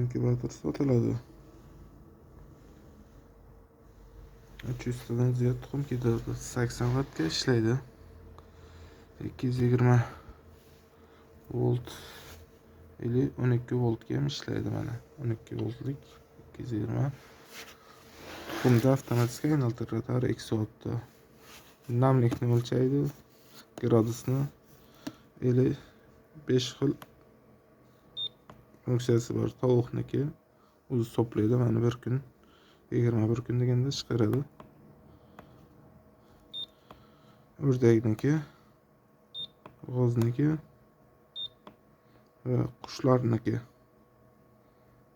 inkubator sotiladi uch yuztadan ziyod tuxum ketadi sakson vattga ishlaydi ikki yuz yigirma volt или o'n ikki voltga ham ishlaydi mana o'n ikki voltlik ikki yuz yigirma tuxumni avtomatik aylantiradi har ikki soatda namlikni o'lchaydi gradusni или besh xil funksiyasi bor tovuqniki o'zi to'playdi mana bir kun yigirma bir kun deganda chiqaradi o'rdakniki g'ozniki va qushlarniki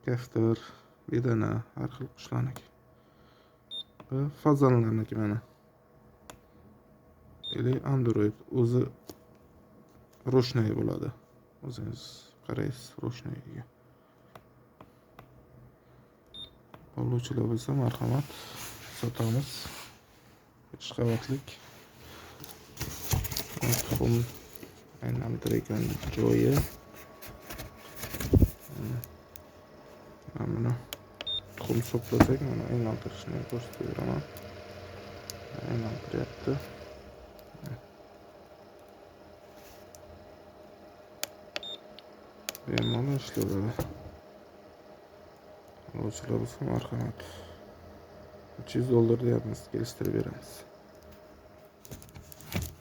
kaftar bedana har xil qushlarniki va fazonlarniki mana или android o'zi ручной bo'ladi o'zingiz qaraysiz ручныйga oluvchilar bo'lsa marhamat sotamiz uch qavatlik tuxum aylantirgan joyi mana buni tuxum to'plasak mana aylantirishni ko'rsatib beraman aylantiryapti ishlayveradi oluvchilar bo'lsa marhamat uch yuz dollar deyapmiz kelishtirib beramiz